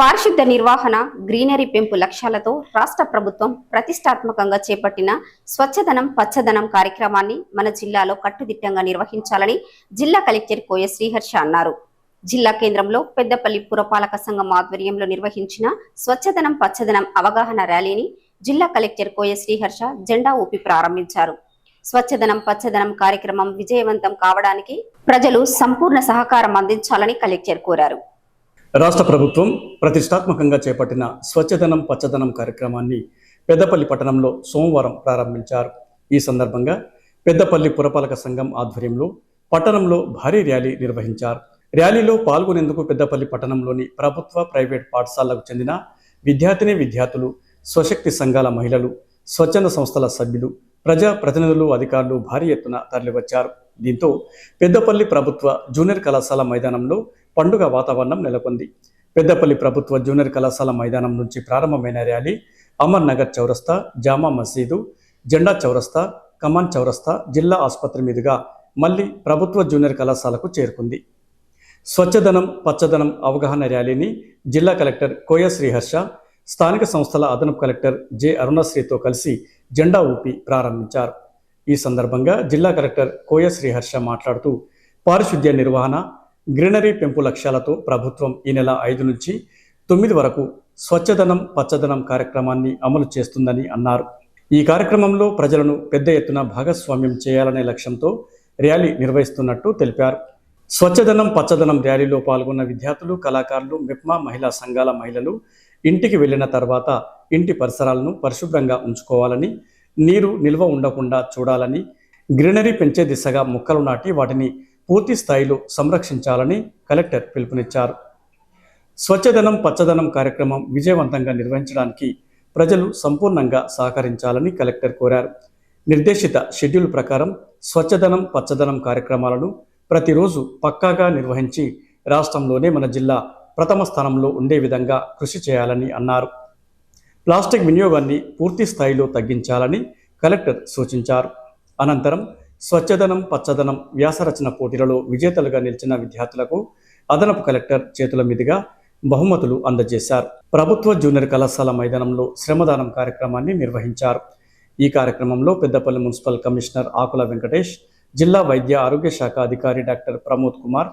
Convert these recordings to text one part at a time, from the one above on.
పారిశుద్ధ నిర్వహణ గ్రీనరీ పెంపు లక్ష్యాలతో రాష్ట్ర ప్రభుత్వం ప్రతిష్టాత్మకంగా చేపట్టిన స్వచ్ఛదనం పచ్చదనం కార్యక్రమాన్ని మన జిల్లాలో కట్టుదిట్టంగా నిర్వహించాలని జిల్లా కలెక్టర్ కోయ శ్రీహర్ష అన్నారు. జిల్లా కేంద్రంలో పెద్దపల్లి పురపాలక సంఘం ఆధ్వర్యంలో నిర్వహించిన స్వచ్ఛదనం పచ్చదనం అవగాహన ర్యాలీని జిల్లా కలెక్టర్ కోయ శ్రీహర్ష జెండా ఊపి ప్రారంభించారు. స్వచ్ఛదనం పచ్చదనం కార్యక్రమం విజయవంతం కావడానికి ప్రజలు సంపూర్ణ సహకారం అందించాలని కలెక్టర్ కోరారు. రాష్ట్ర ప్రభుత్వం ప్రతిష్టాత్మకంగా చేపట్టిన స్వచ్ఛధనం పచ్చదనం కార్యక్రమాన్ని పెద్దపల్లి పట్టణంలో సోమవారం ప్రారంభించారు. ఈ సందర్భంగా పెద్దపల్లి పురపాలక సంఘం ఆధ్వర్యంలో పట్టణంలో భారీ ర్యాలీ నిర్వహించారు. ర్యాలీలో పాల్గొనేందుకు పెద్దపల్లి పట్టణంలోని ప్రభుత్వ ప్రైవేట్ పాఠశాలలకు చెందిన విద్యార్థిని విద్యార్థులు స్వశక్తి సంఘాల మహిళలు స్వచ్ఛంద సంస్థల సభ్యులు ప్రజా ప్రతినిధులు అధికారులు భారీ ఎత్తున తరలివచ్చారు. దీంతో పెద్దపల్లి ప్రభుత్వ జూనియర్ కళాశాల మైదానంలో పండుగ వాతావరణం నెలకొంది. పెద్దపల్లి ప్రభుత్వ జూనియర్ కళాశాల మైదానం నుంచి ప్రారంభమైన ర్యాలీ అమర్ నగర్ చౌరస్తా జామా మసీదు జెండా చౌరస్తా కమాన్ చౌరస్తా జిల్లా ఆసుపత్రి మీదుగా మళ్ళీ ప్రభుత్వ జూనియర్ కళాశాలకు చేరుకుంది. స్వచ్ఛదనం పచ్చదనం అవగాహన ర్యాలీని జిల్లా కలెక్టర్ కోయ శ్రీహర్ష స్థానిక సంస్థల అదనపు కలెక్టర్ జె అరుణశ్రీతో కలిసి జెండా ఊపి ప్రారంభించారు. ఈ సందర్భంగా జిల్లా కలెక్టర్ కోయ శ్రీహర్ష మాట్లాడుతూ పారిశుద్ధ్య నిర్వహణ గ్రీనరీ పెంపు లక్ష్యాలతో ప్రభుత్వం ఈ నెల ఐదు నుంచి తొమ్మిది వరకు స్వచ్ఛదనం పచ్చదనం కార్యక్రమాన్ని అమలు చేస్తుందని అన్నారు. ఈ కార్యక్రమంలో ప్రజలను పెద్ద ఎత్తున భాగస్వామ్యం చేయాలనే లక్ష్యంతో ర్యాలీ నిర్వహిస్తున్నట్టు తెలిపారు. స్వచ్ఛదనం పచ్చదనం ర్యాలీలో పాల్గొన్న విద్యార్థులు కళాకారులు మిప్మా మహిళా సంఘాల మహిళలు ఇంటికి వెళ్ళిన తర్వాత ఇంటి పరిసరాలను పరిశుభ్రంగా ఉంచుకోవాలని నీరు నిల్వ ఉండకుండా చూడాలని గ్రీనరీ పెంచే దిశగా మొక్కలు నాటి వాటిని పూర్తి స్థాయిలో సంరక్షించాలని కలెక్టర్ పిలుపునిచ్చారు. స్వచ్ఛదనం పచ్చదనం కార్యక్రమం విజయవంతంగా నిర్వహించడానికి ప్రజలు సంపూర్ణంగా సహకరించాలని కలెక్టర్ కోరారు. నిర్దేశిత షెడ్యూల్ ప్రకారం స్వచ్ఛదనం పచ్చదనం కార్యక్రమాలను ప్రతిరోజు పక్కాగా నిర్వహించి రాష్ట్రంలోనే మన జిల్లా ప్రథమ స్థానంలో ఉండే విధంగా కృషి చేయాలని అన్నారు. ప్లాస్టిక్ వినియోగాన్ని పూర్తి స్థాయిలో తగ్గించాలని కలెక్టర్ సూచించారు. అనంతరం స్వచ్ఛదనం పచ్చదనం వ్యాసరచన పోటీలలో విజేతలుగా నిలిచిన విద్యార్థులకు అదనపు కలెక్టర్ చేతుల మీదుగా బహుమతులు అందజేశారు. ప్రభుత్వ జూనియర్ కళాశాల మైదానంలో శ్రమదానం కార్యక్రమాన్ని నిర్వహించారు. ఈ కార్యక్రమంలో పెద్దపల్లి మున్సిపల్ కమిషనర్ ఆకుల వెంకటేష్ జిల్లా వైద్య ఆరోగ్య శాఖ అధికారి డాక్టర్ ప్రమోద్ కుమార్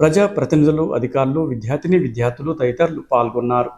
ప్రజా ప్రతినిధులు అధికారులు విద్యార్థిని విద్యార్థులు తదితరులు పాల్గొన్నారు.